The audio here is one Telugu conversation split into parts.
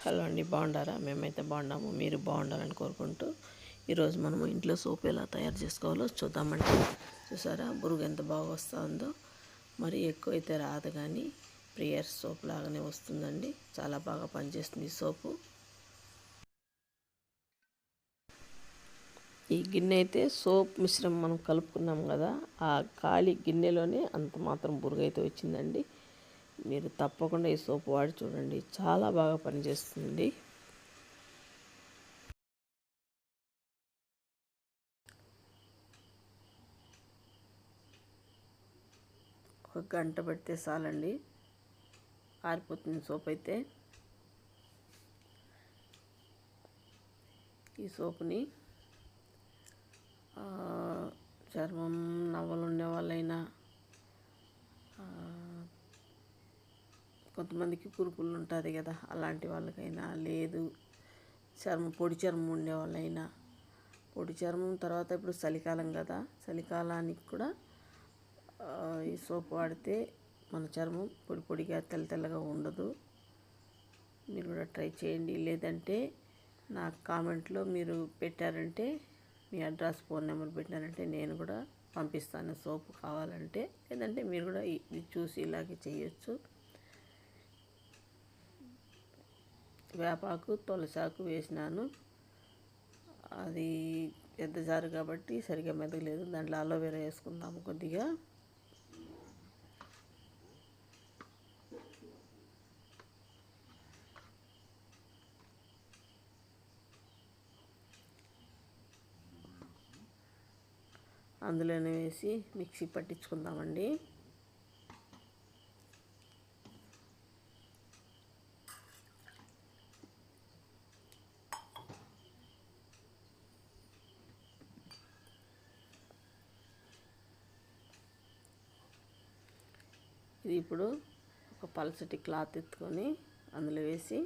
హలో అండి బాగుండారా? మేమైతే బాగున్నాము మీరు బాగుండాలని కోరుకుంటూ ఈరోజు మనము ఇంట్లో సోప్ ఎలా తయారు చేసుకోవాలో చూద్దామండి. చూసారా బురుగు ఎంత బాగా వస్తుందో. మరి ఎక్కువ అయితే రాదు కానీ ప్రియర్ సోప్ లాగానే వస్తుందండి. చాలా బాగా పనిచేస్తుంది ఈ సోపు. ఈ గిన్నె అయితే సోప్ మిశ్రమం మనం కలుపుకున్నాం కదా ఆ ఖాళీ గిన్నెలోనే అంత మాత్రం బురుగు అయితే వచ్చిందండి. మీరు తప్పకుండా ఈ సోప్ వాడి చూడండి. చాలా బాగా పనిచేస్తుంది ఒక గంట పెడితే చాలండి. ఆరిపోతుంది సోప్ అయితే. ఈ సోపుని చర్మం నవ్వలు ఉండే వాళ్ళైనా కొంతమందికి కురుపులు ఉంటుంది కదా అలాంటి వాళ్ళకైనా లేదు. చర్మం పొడి చర్మం ఉండే వాళ్ళైనా పొడి చర్మం తర్వాత ఇప్పుడు చలికాలం కదా చలికాలానికి కూడా ఈ సోప్ వాడితే మన చర్మం పొడి పొడిగా తెల్ల తెల్లగా ఉండదు. మీరు కూడా ట్రై చేయండి. లేదంటే నా కామెంట్లో మీరు పెట్టారంటే మీ అడ్రస్ ఫోన్ నెంబర్ పెట్టారంటే నేను కూడా పంపిస్తాను. సోపు కావాలంటే లేదంటే మీరు కూడా ఇది చూసి ఇలాగే చేయొచ్చు. వేపాకు తులసాకు వేసినాను. అది పెద్ద జారు కాబట్టి సరిగా మెదగలేదు. దాంట్లో అలోవెరా వేసుకుందాము కొద్దిగా. అందులోనే వేసి మిక్సీ పట్టించుకుందామండి. ఇది ఇప్పుడు ఒక పలసటి క్లాత్ ఎత్తుకొని అందులో వేసి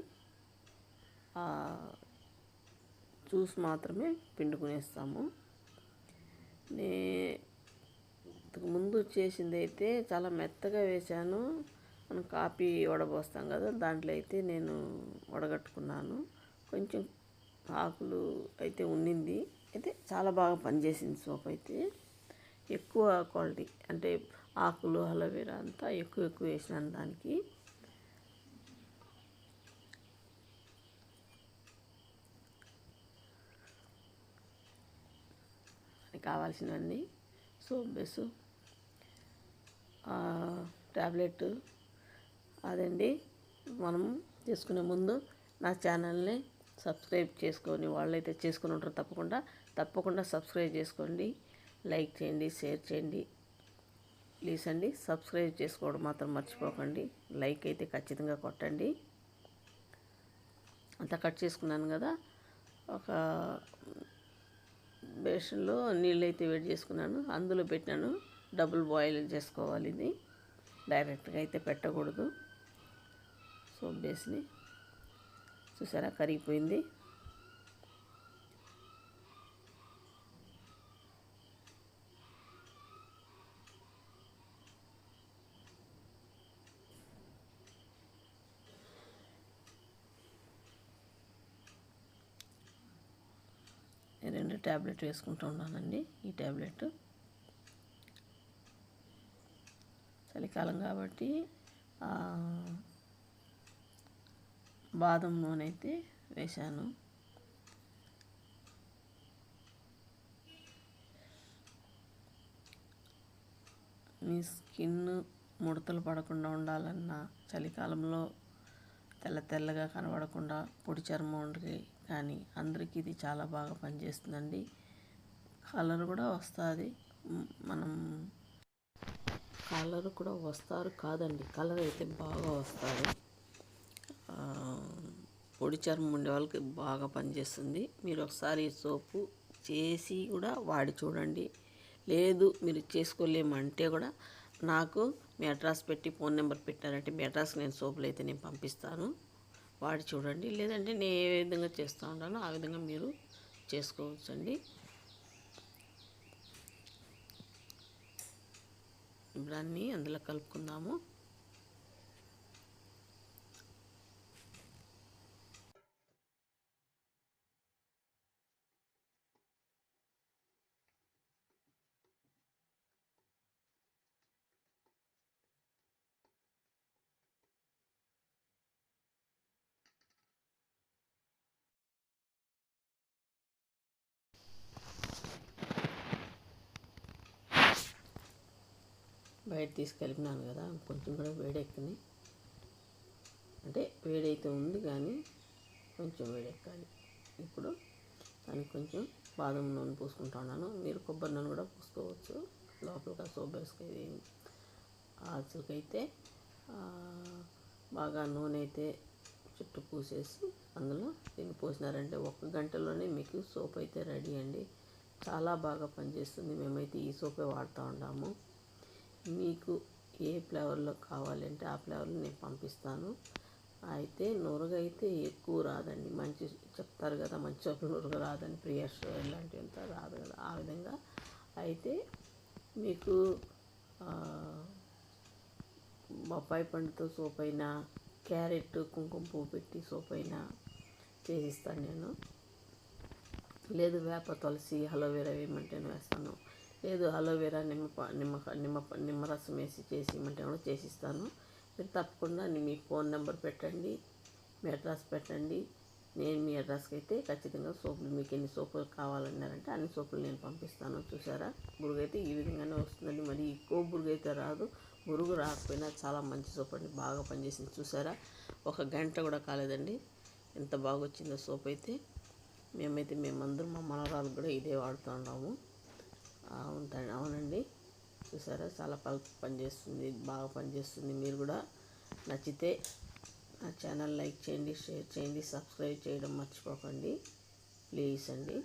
జ్యూస్ మాత్రమే పిండుకునేస్తాము. నే ముందు చేసింది అయితే చాలా మెత్తగా వేశాను. మనం కాపీ వడబోస్తాం కదా దాంట్లో అయితే నేను వడగట్టుకున్నాను. కొంచెం ఆకులు అయితే ఉండింది అయితే చాలా బాగా పనిచేసింది సోప్ అయితే. ఎక్కువ క్వాలిటీ అంటే ఆకులు అలోవెరా అంతా ఎక్కువ ఎక్కువ వేసినాను దానికి. కావాల్సినవన్నీ సోంబెస్ ట్యాబ్లెట్ అదండి. మనం చేసుకునే ముందు నా ఛానల్ని సబ్స్క్రైబ్ చేసుకొని వాళ్ళైతే చేసుకుని ఉంటారు తప్పకుండా. తప్పకుండా సబ్స్క్రైబ్ చేసుకోండి. లైక్ చేయండి షేర్ చేయండి. ప్లీజ్ అండి సబ్స్క్రైబ్ చేసుకోవడం మాత్రం మర్చిపోకండి. లైక్ అయితే ఖచ్చితంగా కొట్టండి. అంతా కట్ చేసుకున్నాను కదా. ఒక బేషన్లో నీళ్ళు అయితే వేడి చేసుకున్నాను. అందులో పెట్టినాను. డబుల్ బాయిల్ చేసుకోవాలి ఇది. డైరెక్ట్గా అయితే పెట్టకూడదు. సో బేస్ని చూసారా? కరిగిపోయింది రెండు ట్యాబ్లెట్ వేసుకుంటూ ఉన్నానండి. ఈ ట్యాబ్లెట్ చలికాలం కాబట్టి బాదం నూనె అయితే వేశాను. మీ స్కిన్ ముడతలు పడకుండా ఉండాలన్నా చలికాలంలో తెల్ల తెల్లగా కనబడకుండా పొడి చర్మం ఉండి కానీ అందరికీ ఇది చాలా బాగా పనిచేస్తుందండి. కలర్ కూడా వస్తుంది. మనం కలర్ కూడా వస్తారు కాదండి. కలర్ అయితే బాగా వస్తారు. పొడి చర్మం ఉండే వాళ్ళకి బాగా పనిచేస్తుంది. మీరు ఒకసారి సోపు చేసి కూడా వాడి చూడండి. లేదు మీరు చేసుకోలేమంటే కూడా నాకు మీ అడ్రస్ పెట్టి ఫోన్ నెంబర్ పెట్టారంటే మీ అడ్రస్కి నేను సోపులు అయితే నేను పంపిస్తాను. వాడి చూడండి. లేదంటే నేను ఏ విధంగా చేస్తూ ఉంటానో ఆ విధంగా మీరు చేసుకోవచ్చండి. ఇప్పుడు అన్నీ అందులో కలుపుకుందాము. బయట తీసుకెళ్ళినాను కదా కొంచెం కూడా వేడెక్కని. అంటే వేడైతే ఉంది కానీ కొంచెం వేడెక్కాలి. ఇప్పుడు దానికి కొంచెం బాదం నూనె పూసుకుంటా ఉన్నాను. మీరు కొబ్బరి నూనె కూడా పూసుకోవచ్చు. లోపల సోప్ వేసుకొని అసలుకైతే బాగా నూనె అయితే చుట్టూ పూసేసి అందులో దీన్ని పోసినారంటే ఒక గంటలోనే మీకు సోప్ అయితే రెడీ అండి. చాలా బాగా పనిచేస్తుంది. మేమైతే ఈ సోపే వాడుతూ ఉంటాము. మీకు ఏ ఫ్లేవర్లో కావాలంటే ఆ ఫ్లేవర్లో నేను పంపిస్తాను. అయితే నురగ అయితే ఎక్కువ రాదండి. మంచి చెప్తారు కదా మంచి సోపు నురగ రాదని ప్రియర్స్ ఇలాంటివి అంతా రాదు కదా ఆ విధంగా. అయితే మీకు బొప్పాయి పండుతో సోప్ అయినా క్యారెట్ కుంకుమ పువ్వు పెట్టి సోప్ అయినా చేసిస్తాను నేను. లేదు వేప తులసి అలోవెరా వేయమంటే వేస్తాను. లేదు అలోవెరా నిమ్మ నిమ్మ నిమ్మ నిమ్మరసం వేసి చేసి ఇమ్మంటే కూడా చేసిస్తాను. మీరు తప్పకుండా మీ ఫోన్ నెంబర్ పెట్టండి మీ అడ్రస్ పెట్టండి. నేను మీ అడ్రస్కి అయితే ఖచ్చితంగా సోపులు మీకు ఎన్ని సోపులు కావాలన్నారంటే అన్ని సోపులు నేను పంపిస్తాను. చూసారా? బురుగు అయితే ఈ విధంగానే వస్తుందండి. మరి ఎక్కువ బురుగు అయితే రాదు. బురుగు రాకపోయినా చాలా మంచి సోప్ అండి. బాగా పనిచేసింది. చూసారా? ఒక గంట కూడా కాలేదండి. ఎంత బాగా వచ్చిందో సోప్ అయితే. మేమైతే మేమందరం మా మనవరాలు కూడా ఇదే వాడుతూ ఉన్నాము. ఉంటాను అవునండి. చూసారా? చాలా పల్ప్ పనిచేస్తుంది. బాగా పనిచేస్తుంది. మీరు కూడా నచ్చితే నా ఛానల్ లైక్ చేయండి షేర్ చేయండి సబ్స్క్రైబ్ చేయడం మర్చిపోకండి. ప్లీజ్ అండి.